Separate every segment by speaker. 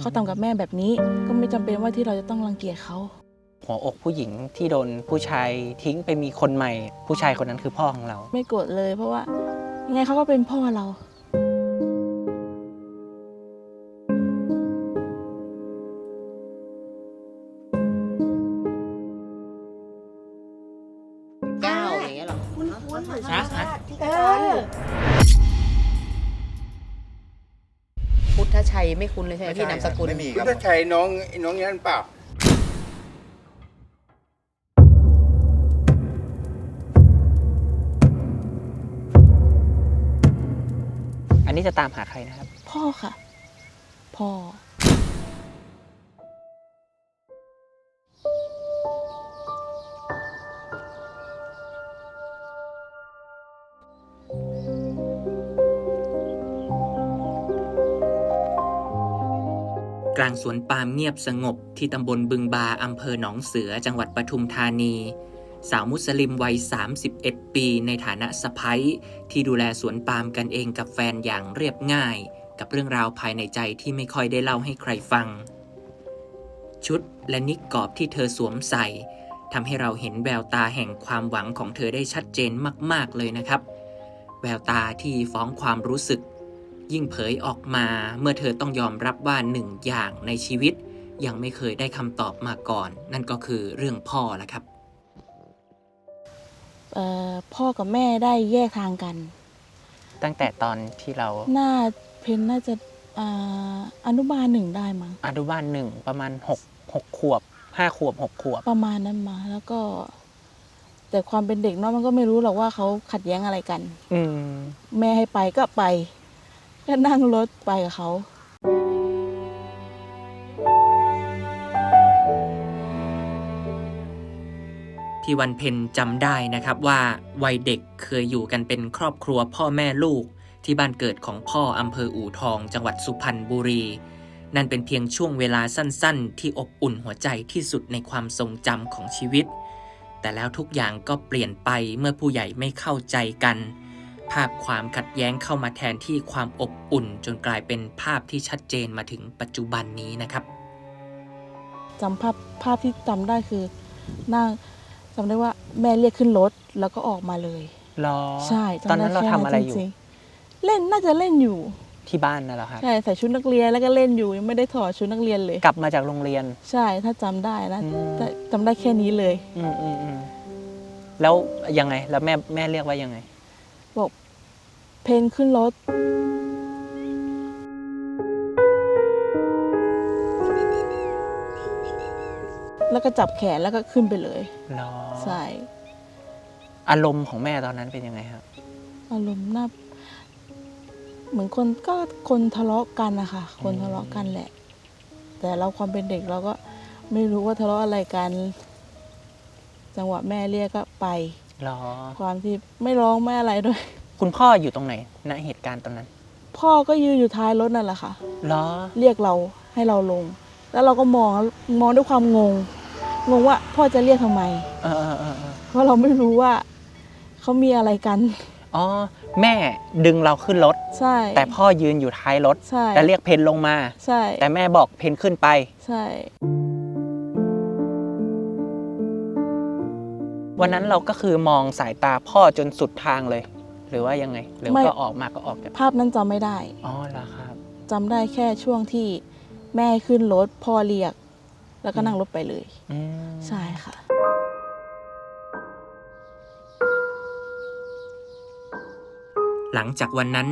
Speaker 1: เขาทำกับแม่แบบนี้ก็ไม่จำเป็นว่าที่เราจะต้องรังเกียจเขา
Speaker 2: หัวอกผู้หญิงที่โดนผู้ชายทิ้งไปมีคนใหม่ ผู้ชายคนนั้นคือพ่อของเรา
Speaker 1: ไม่โกรธเลยเพราะว่ายังไงเขาก็เป็นพ่อเรา
Speaker 3: ไม่คุ้นเลยใช่ไหมพี่นามสกุล
Speaker 4: ไม่มีค
Speaker 5: คุ
Speaker 4: รั
Speaker 5: ณ
Speaker 4: บ
Speaker 5: จะใช้น้องน้องยันเปล่า
Speaker 2: อันนี้จะตามหาใครนะครับ
Speaker 1: พ่อค่ะ พ่อ
Speaker 6: กลางสวนปาล์มเงียบสงบที่ตำบลบึงบาอำเภอหนองเสือจังหวัดปทุมธานี สาวมุสลิมวัย 31 ปี ในฐานะสะพ้ยที่ดูแลสวนปาล์มกันเองกับแฟนอย่างเรียบง่าย กับเรื่องราวภายในใจที่ไม่ค่อยได้เล่าให้ใครฟัง ชุดและนิกกอบที่เธอสวมใส่ทำให้เราเห็นแววตาแห่งความหวังของเธอได้ชัดเจนมาก ๆเลยนะครับ แววตาที่ฟ้องความรู้สึก ยิ่งเผยออกมาเมื่อเธอต้องยอมรับว่าหนึ่งอย่างในชีวิต ยังไม่เคยได้คำตอบมาก่อน นั่นก็คือเรื่องพ่อละครับ
Speaker 1: เอ่อพ่อกับแม่ได้แยกทางกัน
Speaker 2: ตั้งแต่ตอนที่เรา
Speaker 1: หน้าเพนน่าจะอ่าอนุบาลหนึ่งได้มั้ง
Speaker 2: อนุบาลหนึ่งประมาณหกหกขวบห้าขวบหกขวบ
Speaker 1: ประมาณนั้นมา แล้วก็ แต่ความเป็นเด็กเนาะมันก็ไม่รู้หรอกว่าเขาขัดแย้งอะไรกัน
Speaker 2: อืม
Speaker 1: แม่ให้ไปก็ไป ก็นั่งรถไปกับเขา
Speaker 6: พี่วันเพ็ญจำได้นะครับว่าวัยเด็กเคยอยู่กันเป็นครอบครัวพ่อแม่ลูก ที่บ้านเกิดของพ่ออำเภออู่ทอง จังหวัดสุพรรณบุรี นั่นเป็นเพียงช่วงเวลาสั้นๆ ที่อบอุ่นหัวใจที่สุดในความทรงจำของชีวิต แต่แล้วทุกอย่างก็เปลี่ยนไปเมื่อผู้ใหญ่ไม่เข้าใจกัน ภาพความขัดแย้งเข้ามาแทนที่ความอบอุ่น จนกลายเป็นภาพที่ชัดเจนมาถึงปัจจุบันนี้นะครับ
Speaker 1: จำภาพภาพที่จำได้คือนั่งจำได้ว่าแม่เรียกขึ้นรถแล้วก็ออกมาเลย
Speaker 2: รอ
Speaker 1: ใช่จำ
Speaker 2: ตอน
Speaker 1: ได้
Speaker 2: นั้นเรา
Speaker 1: แค่
Speaker 2: ทำอะไรอยู่
Speaker 1: จงๆเล่นน่าจะเล่นอยู่
Speaker 2: ที่บ้านนั่นแหละครับ
Speaker 1: ใช่ใส่ชุดนักเรียนแล้วก็เล่นอยู่ยังไม่ได้ถอดชุดนักเรียนเลย
Speaker 2: กลับมาจากโรงเรียน
Speaker 1: ใช่ถ้าจำได้นะ
Speaker 2: อืม
Speaker 1: แต่จำได้แค่นี้เลย
Speaker 2: อืมอืมอืมแล้วยังไงแล้วแม่แม่เรียกว่ายังไง
Speaker 1: บอกเพนขึ้นรถแล้วก็จับแขนแล้วก็ขึ้นไปเลย
Speaker 2: รอ
Speaker 1: ใช่
Speaker 2: อารมณ์ของแม่ตอนนั้นเป็นยังไงครับ
Speaker 1: อารมณ์น่าเหมือนคนก็คนทะเลาะกันนะคะคนทะเลาะกันแหละ แต่เราความเป็นเด็กเราก็ไม่รู้ว่าทะเลาะอะไรกัน จังหวะแม่เรียกก็ไป
Speaker 2: รอ
Speaker 1: ความที่ไม่ร้องไม่อะไรด้วย
Speaker 2: คุณพ่ออยู่ตรงไหนณเหตุการณ์ตอนนั้น
Speaker 1: พ่อก็ยืนอยู่ท้ายรถนั่นแหละค่ะ
Speaker 2: รอ
Speaker 1: เรียกเราให้เราลง แล้วเราก็มองมองด้วยความงง งงว่าพ่อจะเรียกทำไม
Speaker 2: เออเออเออเออ
Speaker 1: เพราะเราไม่รู้ว่าเขามีอะไรกัน
Speaker 2: อ๋อ แม่ดึงเราขึ้นรถ
Speaker 1: ใช่
Speaker 2: แต่พ่อยืนอยู่ท้ายรถ
Speaker 1: ใช่
Speaker 2: แล้วเรียกเพนลงมา
Speaker 1: ใช่
Speaker 2: แต่แม่บอกเพนขึ้นไป
Speaker 1: ใช่
Speaker 2: วันนั้นเราก็คือมองสายตาพ่อจนสุดทางเลย หรือว่ายังไง หรือว่าก็ออกมาก็ออกจาก
Speaker 1: ภาพนั้นจำไม่ได้
Speaker 2: อ๋อเหรอครับ
Speaker 1: จำได้แค่ช่วงที่แม่ขึ้นรถพ่อเรียก แล้วก็นั่งรถไปเลย
Speaker 2: อืม
Speaker 1: ใช่ค่ะ
Speaker 6: หลังจากวันนั้น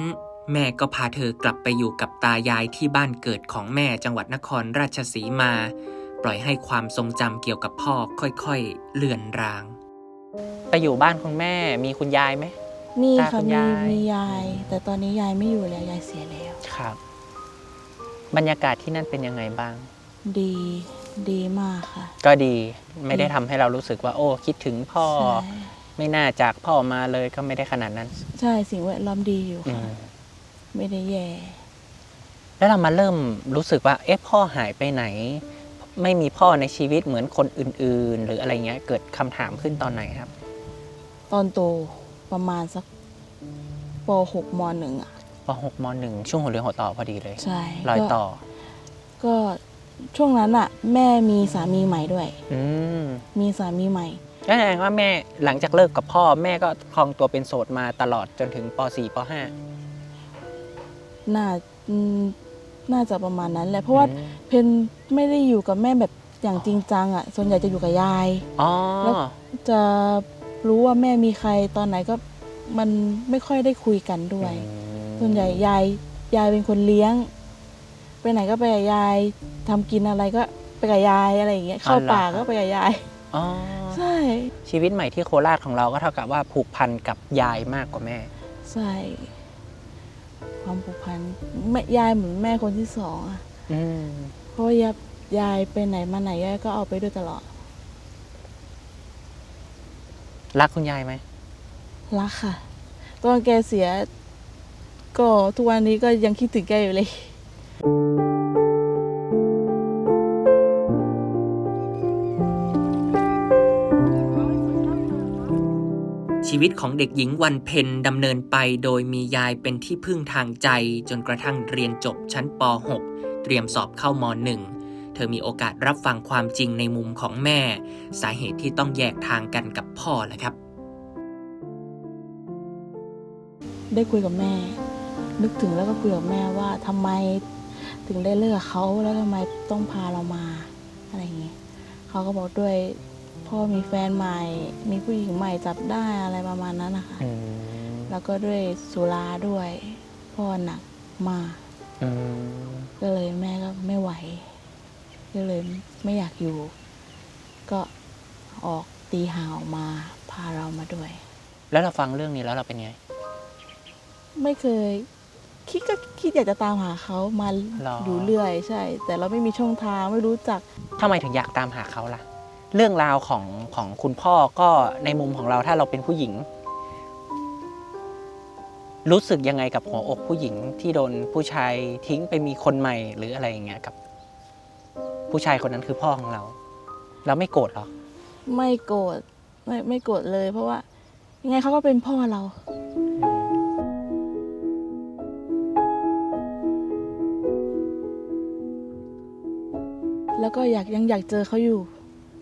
Speaker 6: แม่ก็พาเธอกลับไปอยู่กับตายายที่บ้านเกิดของแม่จังหวัดนครราชสีมา ปล่อยให้ความทรงจำเกี่ยวกับพ่อค่อยๆ เลือนราง
Speaker 2: ไปอยู่บ้านคุณแม่ มีคุณยายไหม
Speaker 1: มี
Speaker 2: ตา
Speaker 1: ค่ะ
Speaker 2: คุณ
Speaker 1: มี
Speaker 2: ยาย
Speaker 1: มียาย แต่ตอนนี้ยายไม่อยู่แล้วยายเสียแล้ว
Speaker 2: ครับ บรรยากาศที่นั่นเป็นยังไงบ้าง
Speaker 1: ดีดีมากค่ะ
Speaker 2: ก็ดีไม่ได้ทำให้เรารู้สึกว่า โอ้ คิดถึงพ่อ
Speaker 1: ใช่
Speaker 2: ไม่น่าจากพ่อมาเลยก็ไม่ได้ขนาดนั้น
Speaker 1: ใช่สิ่งแวดล้อมดีอยู่
Speaker 2: อื
Speaker 1: ค่ะ
Speaker 2: ม
Speaker 1: ไม่ได้แย่
Speaker 2: แล้วเรามาเริ่มรู้สึกว่า เอ๊ะพ่อหายไปไหน ไม่มีพ่อในชีวิตเหมือนคนอื่น ๆ หรืออะไรเงี้ย เกิดคำถามขึ้นตอนไหนครับ
Speaker 1: ตอนโตประมาณสักป .6 ม .1 อะ
Speaker 2: ป .6 ม .1 ช่วงหัวเรือหัวต่อพอดีเลย
Speaker 1: ใช่
Speaker 2: รอย
Speaker 1: ก็
Speaker 2: ต่อ
Speaker 1: กก็ช่วงนั้นอะแม่มีสามีใหม่ด้วย
Speaker 2: อืม
Speaker 1: มีสามีใหม่
Speaker 2: ก็แสดงว่าแม่หลังจากเลิกกับพ่อ แม่ก็ครองตัวเป็นโสดมาตลอดจนถึงป .4 ป .5
Speaker 1: น่าอืมน่าจะประมาณนั้นแหละเพราะว่า
Speaker 2: อืม
Speaker 1: เพนไม่ได้อยู่กับแม่แบบอย่างจริงจังอะส่วนใหญ่จะอยู่กับยาย
Speaker 2: อ๋อ
Speaker 1: แล้วจะ รู้ว่าแม่มีใครตอนไหนก็มันไม่ค่อยได้คุยกันด้วย ส่วนใหญ่ยายยายเป็นคนเลี้ยง ไปไหนก็ไปกับยายทำกินอะไรก็ไปกับยายอะไรอย่างเงี้ยเข้าป่าก็ไปกับยาย
Speaker 2: อ๋อ
Speaker 1: ใช่
Speaker 2: ชีวิตใหม่ที่โคราชของเราก็เท่ากับว่าผูกพันกับยายมากกว่าแม่
Speaker 1: ใช่ความผูกพันแม่ยายเหมือนแม่คนที่สองอะ
Speaker 2: อืม
Speaker 1: เพราะว่ายายยายไปไหนมาไหนยายก็เอาไปด้วยตลอด
Speaker 2: รักคุณยายไหม
Speaker 1: รักค่ะ ตอนแกเสีย ก็ทุกวันนี้ก็ยังคิดถึงแกอยู่เลย
Speaker 6: ชีวิตของเด็กหญิงวันเพ็ญดำเนินไปโดยมียายเป็นที่พึ่งทางใจจนกระทั่งเรียนจบชั้นป .6 เตรียมสอบเข้าม .1 เธอมีโอกาสรับฟังความจริงในมุมของแม่ สาเหตุที่ต้องแยกทางกันกับพ่อแหละครับ
Speaker 1: ได้คุยกับแม่ นึกถึงแล้วก็คุยกับแม่ว่าทำไมถึงได้เลิกกับเขาแล้วทำไมต้องพาเรามาอะไรอย่างเงี้ยเขาก็บอกด้วยพ่อมีแฟนใหม่ มีผู้หญิงใหม่จับได้อะไรประมาณนั้นนะคะ
Speaker 2: อืม
Speaker 1: แล้วก็ด้วยสุราด้วยพ่อหนักมาก
Speaker 2: อืม
Speaker 1: ก็เลยแม่ก็ไม่ไหว ก็เลยไม่อยากอยู่ ก็ออกตีห่างออกมาพาเรามาด้วย
Speaker 2: แล้วเราฟังเรื่องนี้แล้วเราเป็นไง
Speaker 1: ไม่เคย คิดก็คิดอยากจะตามหาเขามา
Speaker 2: หรอ
Speaker 1: อยู่เรื่อยใช่ แต่เราไม่มีช่องทางไม่รู้จัก
Speaker 2: ทำไมถึงอยากตามหาเขาล่ะ เรื่องราวของของคุณพ่อก็ในมุมของเราถ้าเราเป็นผู้หญิง รู้สึกยังไงกับหัวอกผู้หญิงที่โดนผู้ชายทิ้งไปมีคนใหม่หรืออะไรอย่างเงี้ยกับ ผู้ชายคนนั้นคือพ่อของเรา เราไม่โกรธหรอ
Speaker 1: ไม่โกรธไม่ไม่โกรธเลย เพราะว่ายังไงเขาก็เป็นพ่อเรา แล้วก็อยากยังอยากเจอเขาอยู่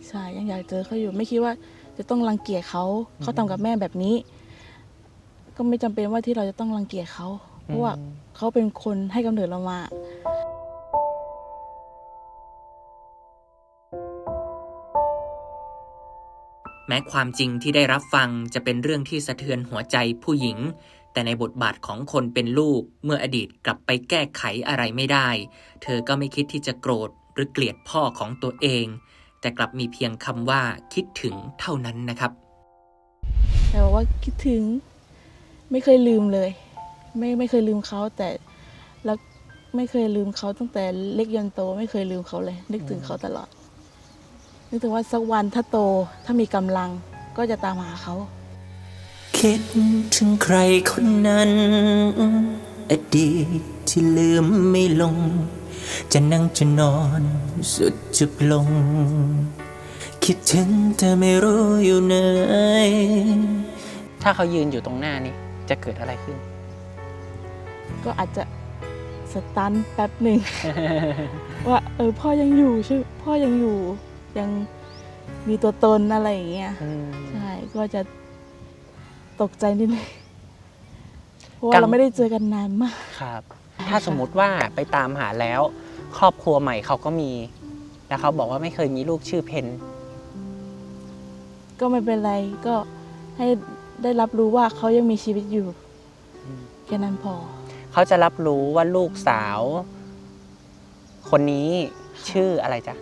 Speaker 1: ใช่ยังอยากเจอเขาอยู่ ไม่คิดว่าจะต้องรังเกียจเขาเขาทำกับแม่แบบนี้ ก็ไม่จำเป็นว่าที่เราจะต้องรังเกียจเขาเพราะว่าเขาเป็นคนให้กำเนิดเรามา
Speaker 6: ม้ความจริงที่ได้รับฟังจะเป็นเรื่องที่สะเทือนหัวใจผู้หญิง แต่ในบทบาทของคนเป็นลูก เมื่ออดีตกลับไปแก้ไขอะไรไม่ได้ เธอก็ไม่คิดที่จะโกรธหรือเกลียดพ่อของตัวเอง แต่กลับมีเพียงคำว่าคิดถึงเท่านั้นนะครับ
Speaker 1: แต่ว่าคิดถึงไม่เคยลืมเลย ไม่ไม่เคยลืมเขาแต่แล้วไม่เคยลืมเขาตั้งแต่เล็กยันโต ไม่เคยลืมเขาเลย นึกถึงเขาตลอด นึกถึงว่าสักวันถ้าโตถ้ามีกำลังก็จะตามหาเขา
Speaker 7: คิดถึงใครคนนั้น อดีตที่ลืมไม่ลง จะนั่งจะนอนสุดจุกลง คิดถึงแต่ไม่รู้อยู่ไหน
Speaker 2: ถ้าเขายืนอยู่ตรงหน้านี่จะเกิดอะไรขึ้น
Speaker 1: ก็อาจจะสตันแป๊บหนึ่ง ว่าเออพ่อยังอยู่ใช่พ่อยังอยู่ ยังมีตัวตนอะไรอย่างเงี้ยใช่ก็จะตกใจนิดนึงเพราะว่า
Speaker 2: กัง
Speaker 1: เราไม่ได้เจอกันนานมาก
Speaker 2: ครับ ถ้าสมมุติว่าไปตามหาแล้ว ครอบครัวใหม่เขาก็มีแล้วเขาบอกว่าไม่เคยมีลูกชื่อเพน
Speaker 1: ก็ไม่เป็นไรก็ให้ได้รับรู้ว่าเขายังมีชีวิตอยู่แค่นั้นพอ
Speaker 2: เขาจะรับรู้ว่าลูกสาว คนนี้ชื่ออะไรจ๊ะ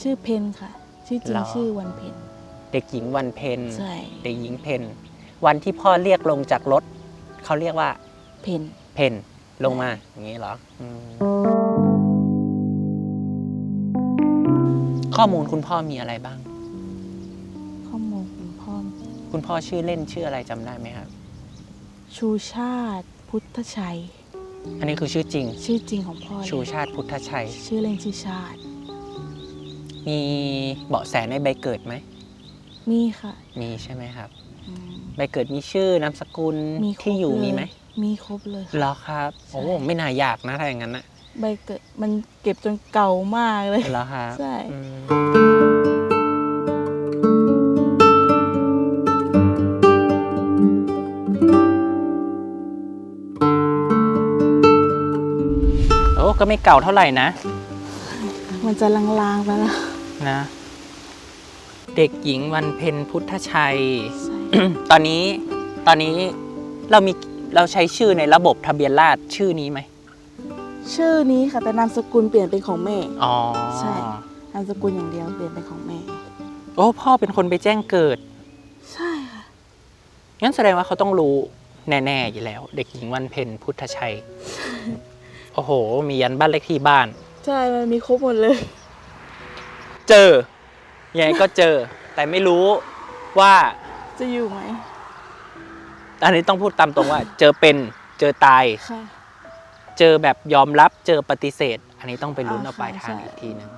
Speaker 1: ชื่อเพนค่ะ ชื่อจริ
Speaker 2: เหรงอ
Speaker 1: ชื่อวันเพน
Speaker 2: เด็กหญิงวันเพน
Speaker 1: ใช่
Speaker 2: เด็กหญิงเพนวันที่พ่อเรียกลงจากรถ เขาเรียกว่า
Speaker 1: เพน
Speaker 2: เพนลงมาอย่างนี้เหรออืมข้อมูลคุณพ่อมีอะไรบ้าง
Speaker 1: ข้อมูลคุณพ่อ
Speaker 2: คุณพ่อชื่อเล่นชื่ออะไรจำได้ไหมครับ
Speaker 1: ชูชาติพุทธชัย
Speaker 2: อันนี้คือชื่อจริง
Speaker 1: ชื่อจริงของพ่อเลย
Speaker 2: ชูชาติพุทธชัย
Speaker 1: ชื่อเล่นชื่อชาติ
Speaker 2: มีเบาะแสในใบเกิดไหม
Speaker 1: มีค่ะ
Speaker 2: มีใช่ไหมครับ
Speaker 1: อืม
Speaker 2: ใบเกิดมีชื่อนามสกุล
Speaker 1: มีครบ
Speaker 2: ที่อยู่
Speaker 1: เล
Speaker 2: มีไหม
Speaker 1: มีครบเลยค่ะ
Speaker 2: เหรอครับโอ้
Speaker 1: ใช่
Speaker 2: ไม่น่ายากนะถ้าอย่างนั้นนะ
Speaker 1: ใบเกิดมันเก็บจนเก่ามากเลย
Speaker 2: เหรอครับ
Speaker 1: ใช่
Speaker 2: อืมโอ้ก็ไม่เก่าเท่าไหร่นะ
Speaker 1: มันจะลางๆไปแล้ว
Speaker 2: นะ เด็กหญิงวันเพ็ญพุทธชัย
Speaker 1: ใช่
Speaker 2: ตอนนี้ตอนนี้เรามีเราใช้ชื่อในระบบทะเบียนราษฎร์ชื่อนี้ไหม
Speaker 1: ชื่อนี้ค่ะแต่นามสกุลเปลี่ยนเป็นของแม่
Speaker 2: อ๋อ
Speaker 1: ใช่ นามสกุลอย่างเดียวเปลี่ยนเป็นของแม่
Speaker 2: โอ้พ่อเป็นคนไปแจ้งเกิด
Speaker 1: ใช่ค่ะ
Speaker 2: งั้นแสดงว่าเขาต้องรู้แน่ๆอยู่แล้ว เด็กหญิงวันเพ็ญพุทธชัย โอ้โห มียันบ้านเลขที่บ้าน
Speaker 1: ใช่ มันมีครบหมดเลย
Speaker 2: เจอยังไงก็เจอ แต่ไม่รู้ว่า
Speaker 1: จะอยู่ไหม
Speaker 2: อันนี้ต้องพูดตามตรงว่า เจอเป็นเจอตาย
Speaker 1: ค่ะ
Speaker 2: เจอแบบยอมรับเจอปฏิเสธ อันนี้ต้องไปลุ้น
Speaker 1: อ่า
Speaker 2: เอาปลายทาง
Speaker 1: ใช่
Speaker 2: อีกทีหนึง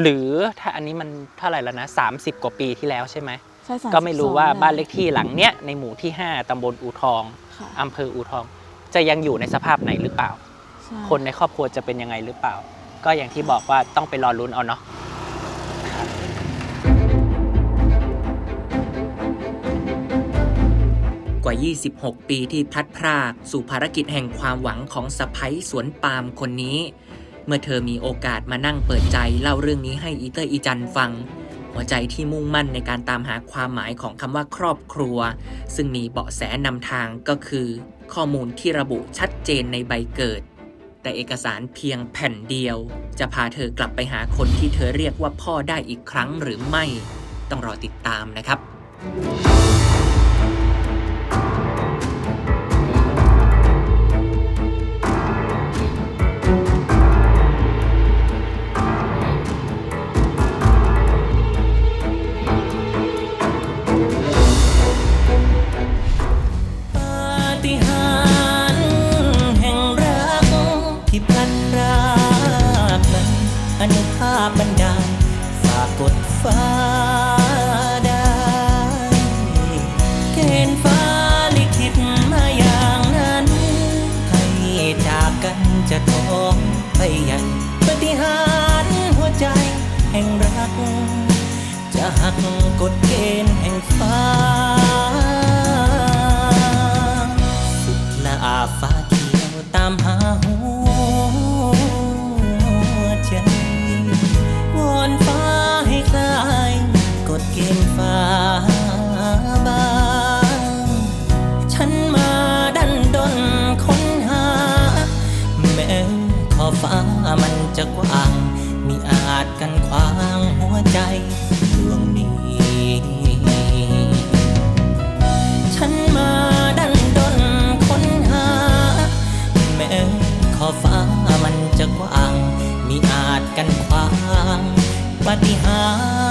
Speaker 2: หรือถ้าอันนี้มันเท่าไหร่แล้วนะ30 กว่าปีที่แล้วใช่ไหม
Speaker 1: ใช่32
Speaker 2: ก็ไม่รู้ว่า
Speaker 1: ได้
Speaker 2: บ้านเลขที่หลังเนี้ยในหมู่ที่ 5 ตำบลอูทอง
Speaker 1: ค่ะ
Speaker 2: อำเภออูทอง จะยังอยู่ในสภาพไหนหรือเปล่า
Speaker 1: ใช่
Speaker 2: คนในครอบครัวจะเป็นยังไงหรือเปล่า ก็อย่างที่บอกว่าต้องไปรอลุ้นเอาเนาะ
Speaker 6: กว่า 26 ปีที่พลัดพรากสู่ภารกิจแห่งความหวังของสะพ้ยสวนปาล์มคนนี้ เมื่อเธอมีโอกาสมานั่งเปิดใจเล่าเรื่องนี้ให้อีเตอร์อีจันฟัง หัวใจที่มุ่งมั่นในการตามหาความหมายของคำว่าครอบครัว ซึ่งมีเบาะแสนำทางก็คือ ข้อมูลที่ระบุชัดเจนในใบเกิด แต่เอกสารเพียงแผ่นเดียว จะพาเธอกลับไปหาคนที่เธอเรียกว่าพ่อได้อีกครั้งหรือไม่ ต้องรอติดตามนะครับ
Speaker 7: ฎเกณฑ์แห่งฟ้า สุดละอาฟ้าเขียวตามหาหัวใจ วอนฟ้าให้คลายกฎเกณฑ์ฟ้าบาง ฉันมาดันดนค้นหา แม้ขอฟ้ามันจะกว้าง มีอาจกันขวางหัวใจ
Speaker 2: อฟ้ามันจะกว้าง มีอาจกันขวางปฏิหาร